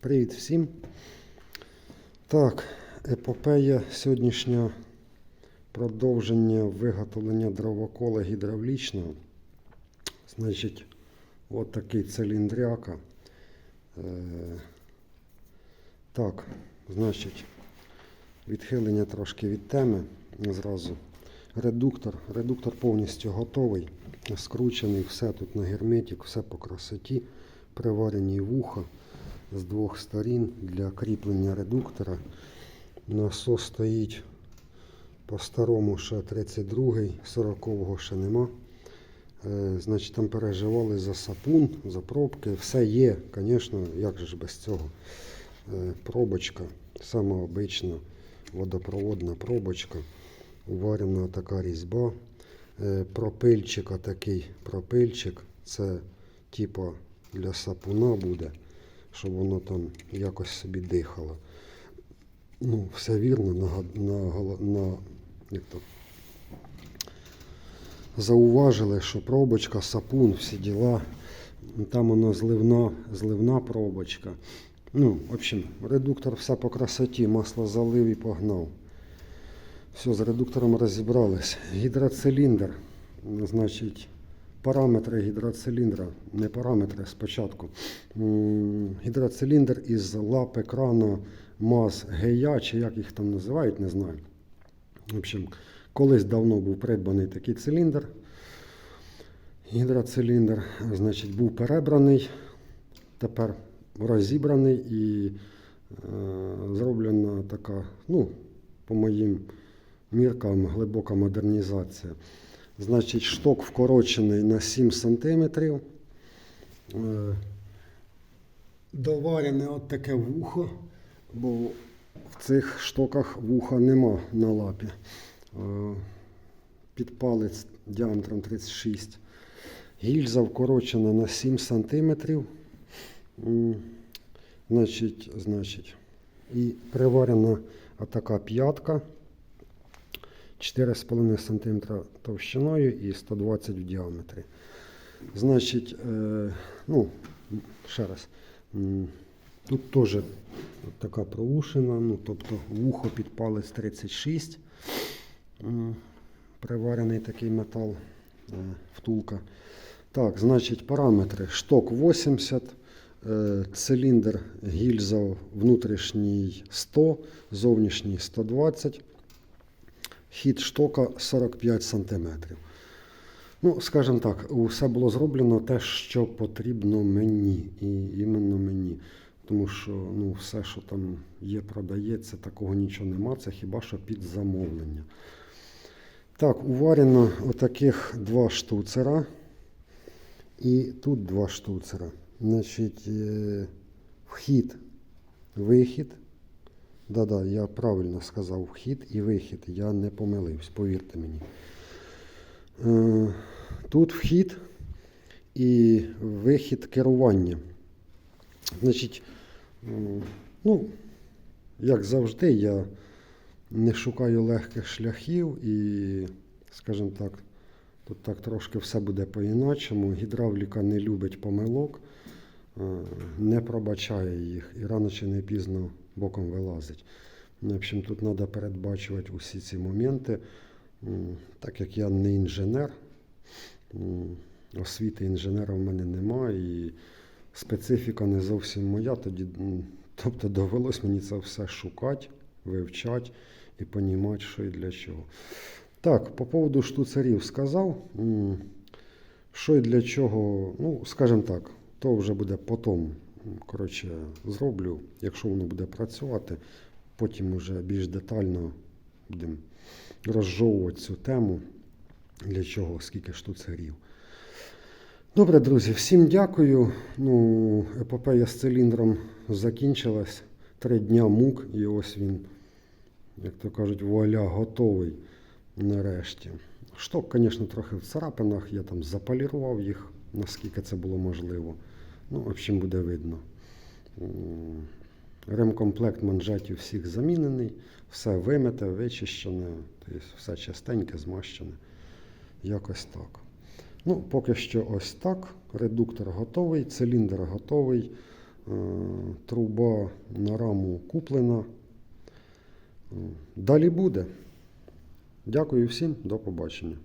Привіт всім. Так, епопея сьогоднішня продовження виготовлення дровокола гідравлічного. Значить, от такий циліндряка. Е, так, значить, відхилення трошки від теми зразу. Редуктор. Редуктор повністю готовий, скручений, все тут на герметик, все по красоті, приварені вуха з двох сторін для кріплення редуктора. Насос стоїть по-старому ще 32-й, 40-го ще нема. Е, Значить, там переживали за сапун, за пробки. Все є, звісно, як же ж без цього. Е, Пробочка, сама обична водопроводна пробочка. Уварена така різьба. Е, Пропильчик такий пропильчик. Це типа для сапуна буде, щоб воно там якось собі дихало. Ну, все вірно на, на, на як то, зауважили, що пробочка, сапун, всі діла. Там воно зливна, зливна пробочка. Ну, в общем, редуктор все по красоті, масло залив і погнав. Все, з редуктором розібрались. Гідроциліндр. Значить, параметри гідроциліндра, не параметри спочатку. Гідроциліндр із лап екрану МАЗ ГЯ, чи як їх там називають, не знаю. В общем, колись давно був придбаний такий циліндр. Гідроциліндр, значить, був перебраний, тепер розібраний і е, зроблена така, ну, по моїм міркам, глибока модернізація. Значить, шток вкорочений на 7 см. Е, доварене от таке вухо, бо в цих штоках вуха нема на лапі. Е, Під палець діаметром 36. Гільза вкорочена на 7 см. Значить, значить, і приварена отака п'ятка 4,5 см товщиною і 120 в діаметрі. Значить, е, ну, ще раз, тут теж така проушина, ну, тобто вухо під палець 36, приварений такий метал, е, втулка. Так, значить, параметри. Шток 80, е, циліндр гільза внутрішній 100, зовнішній 120, хід штока 45 см. Ну, скажімо так, усе було зроблено те, що потрібно мені, і іменно мені. Тому що ну, все, що там є, продається, такого нічого нема, це хіба що під замовлення. Так, уварено отаких два штуцера. І тут два штуцера. Значить, е, вхід, вихід. Да-да, я правильно сказав вхід і вихід. Я не помилився, повірте мені. Е, Тут вхід і вихід керування. Значить, ну, як завжди, я не шукаю легких шляхів і, скажімо так, тут так трошки все буде по-іначому. Гідравліка не любить помилок, е, не пробачає їх і рано чи не пізно боком вилазить. В общем, тут треба передбачувати усі ці моменти. Так як я не інженер, освіти інженера в мене немає, і специфіка не зовсім моя, тоді, тобто довелось мені це все шукати, вивчати і розуміти, що і для чого. Так, по поводу штуцерів сказав. Що і для чого, ну, скажімо так, то вже буде потім. Коротше, зроблю, якщо воно буде працювати, потім вже більш детально будемо розжовувати цю тему, для чого, скільки штуцерів. Добре, друзі, всім дякую. Ну, епопея з циліндром закінчилась. Три дня мук, і ось він, як то кажуть, вуаля, готовий нарешті. Шток, звісно, трохи в царапинах, я там заполірував їх, наскільки це було можливо. Ну, в общем, буде видно. Ремкомплект манжетів всіх замінений, все вимите, вичищене, тобто все чистеньке, змащене. Якось так. Ну, поки що ось так. Редуктор готовий, циліндр готовий. Е, Труба на раму куплена. Далі буде. Дякую всім, до побачення.